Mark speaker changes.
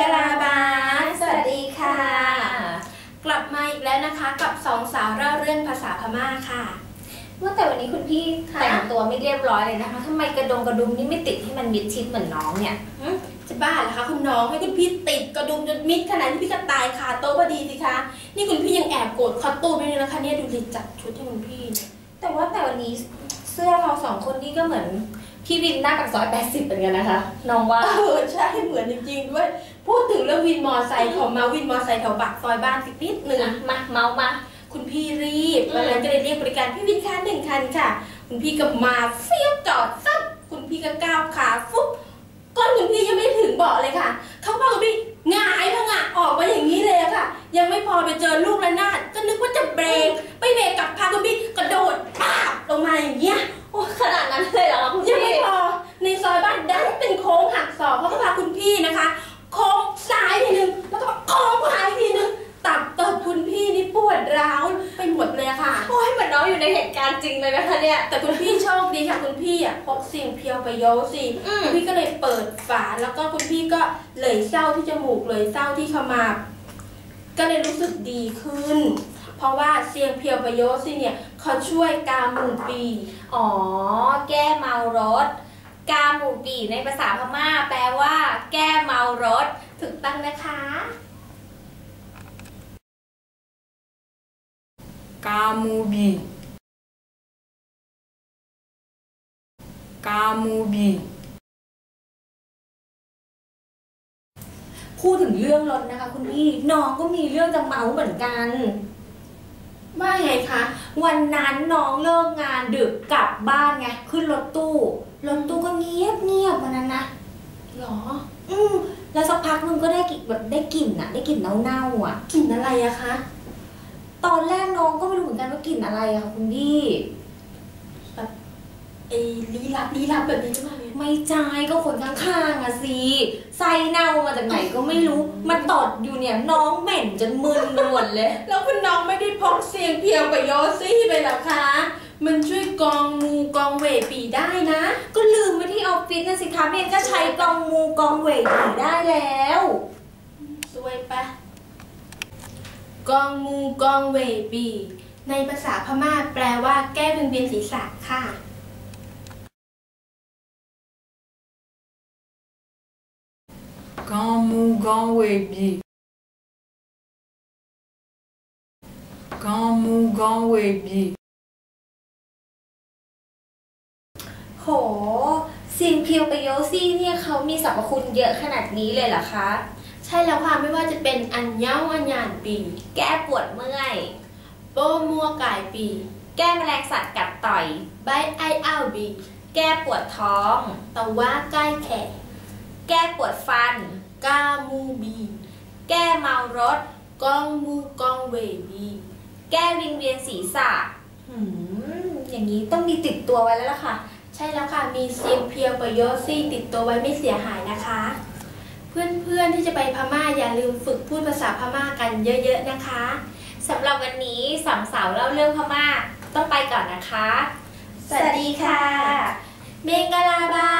Speaker 1: กลาบาสวัสดีค่ะ
Speaker 2: กลับมาอีกแล้วนะคะ กับสองสา
Speaker 1: วเล่า
Speaker 2: เรื่องภาษาพม่าค่ะ
Speaker 1: เมื่อแต่วันนี้คุณพี่แต่งตัวไม่เรียบร้อยเลยนะคะทำไมกระดงกระดุมนี่ไม่ติดให้มันมิดชิดเหมือนน้องเนี่ย
Speaker 2: จะบ้าเหรอคะคุณน้องให้คุณพี่ติดกระดุมจนมิดขนาดที่พี่กระตายคาโต๊ะพอดีสิคะ นี่คุณพี่ยังแอบโกรธคอตูนไปเลยนะคะเนี่ยดูดิจัดชุดให้คุณพี่
Speaker 1: แต่ว่าแต่วันนี้เสื้อเราสองคนนี่ก็เหมือนพี่วินหน้ากากซอยแปดสิบเหมือนกันนะคะ น้องว่า
Speaker 2: เออใช่เหมือนจริงๆด้วย พูดถึงเรื่องวินมอไซค์ขอมาวินมอไซค์แถวปากซอยบ้านสักนิดหนึ่ง
Speaker 1: อะมาเมาส์มา
Speaker 2: คุณพี่รีบ
Speaker 1: อืม
Speaker 2: วันนั้นก็เลยเรียกบริการพี่วินคันหนึ่งคันค่ะ คุณพี่ก็มาเฟี้ยวจอดซับคุณพี่ก็ก้าวขาฟุ๊บก้นคุณพี่ยังไม่ถึงเบาะเลยค่ะ เขาพาคุณพี่หงายพังะออกมาอย่างนี้เลยอะค่ะ ยังไม่พอไปเจอลูกระนาดก็นึกว่าจะเบรกไปเบรกกลับพาคุณพี่กระโดดป้าบลงมาอย่างเงี้ย
Speaker 1: โอ้ขนาดนั้นเลยเหรอคะคุณ
Speaker 2: ยัง
Speaker 1: พี่
Speaker 2: ไม่พอในซอยบ้านดันเป็นโค้งหักศอกเขาก็พาคุณพี่นะคะ โค้งซ้ายทีนึงแล้วก็โค้งขวาอีกทีนึงตับเติบคุณพี่นี่ปวดร้าวไปหมดเล ยอะค่ะ
Speaker 1: โอ้ยเหมือนน้องอยู่ในเหตุการณ์จริงเลยนะคะเนี่ย
Speaker 2: แต่คุณพี่โชคดีค่ะคุณพี่อะพกเสียงเพียวไปโยสิ
Speaker 1: อืม
Speaker 2: คุณพี่ก็เลยเปิดฝาแล้วก็คุณพี่ก็เลยเศร้าที่จมูกเลยเศร้าที่ขมับก็เลยรู้สึกดีขึ้น เพราะว่าเสียงเพียวไปโยสิเนี่ยเขาช่วยกาหมูปี
Speaker 1: อ๋อ แก้เมารถ กาหมูปีในภาษาพม่าแปลว่า แก้เมารถ
Speaker 2: ถูกต้องนะคะ
Speaker 3: Kamubi. Kamubi.
Speaker 1: พูดถึงเรื่องรถนะคะ คุณพี่น้องก็มีเรื่องจะเมาเหมือนกัน
Speaker 2: ว่าไงคะ
Speaker 1: วันนั้นน้องเลิกงานดึกกลับบ้านไง ขึ้นรถตู้รถตู้ก็เงียบเงียบๆวันนั้นนะ
Speaker 2: หรอ
Speaker 1: อืมแล้วสักพักนึงก็ได้กลิ่นแบบได้กลิ่นอะได้กลิ่นเน่าๆอะ
Speaker 2: กลิ่นอะไรอะคะ
Speaker 1: ตอนแรกน้องก็ไม่รู้เหมือนกันว่ากลิ่นอะไรอะค่ะคุณพี่
Speaker 2: ไอ้ลี้ลับลี้ลับแบบนี้ใช่ไหมเนี่ย
Speaker 1: ไม่ใช่ก็คนข้างๆอะสิไส้เน่ามาจากไหนก็ไม่รู้มันตดอยู่เนี่ยน้องเหม็นจนมึนไปหมดเลย
Speaker 2: แล้วคุณน้องไม่ได้พกเสียงเพียวกับโยซี่ไปเหรอคะ มันช่วยกรองงูกรองเวปีได้นะ
Speaker 1: ก็ลืมไว้ที่ออฟฟิศนะสิคะเมนก็ใช้กองงูกองเวทีได้แล้ว
Speaker 2: สวยปะ กองงูกองเวปีในภาษาพม่าแปลว่าแก้วิงเวียนศีรษะค่ะ
Speaker 3: Kamu Ganwebi. Kamu Ganwebi.
Speaker 1: โหซินเพียวไปโยซี่เนี่ยเขามีสรรพคุณเยอะขนาดนี้เลยเหรอคะ
Speaker 2: ใช่แล้วค่ะไม่ว่าจะเป็นอันเย้าอันหยานปี
Speaker 1: แก้ปวดเมื่อย
Speaker 2: โป้มัวกายปี
Speaker 1: แก้แมลงสัตว์กัดต่อย
Speaker 2: ใบไออ้าวบี
Speaker 1: แก้ปวดท้อง
Speaker 2: ตะว่าใกล้แขก
Speaker 1: แก้ปวดฟัน
Speaker 2: กามูบี
Speaker 1: แก้เมารถ
Speaker 2: กองมูกองเวบี
Speaker 1: แก้วิงเวียนศีรษะหืมอย่างนี้ต้องมีติดตัวไว้แล้วล่ะค่ะ
Speaker 2: ใช่แล้วค่ะ มีเซียงเพียวกับโยซี่ติดตัวไว้ไม่เสียหายนะคะ เพื่อนๆที่จะไปพม่าอย่าลืมฝึกพูดภาษาพม่ากันเยอะๆนะคะ
Speaker 1: สำหรับวันนี้สองสาวเล่าเรื่องพม่าต้องไปก่อนนะคะ
Speaker 2: สวัสดีค่ะ เมงกะลาบา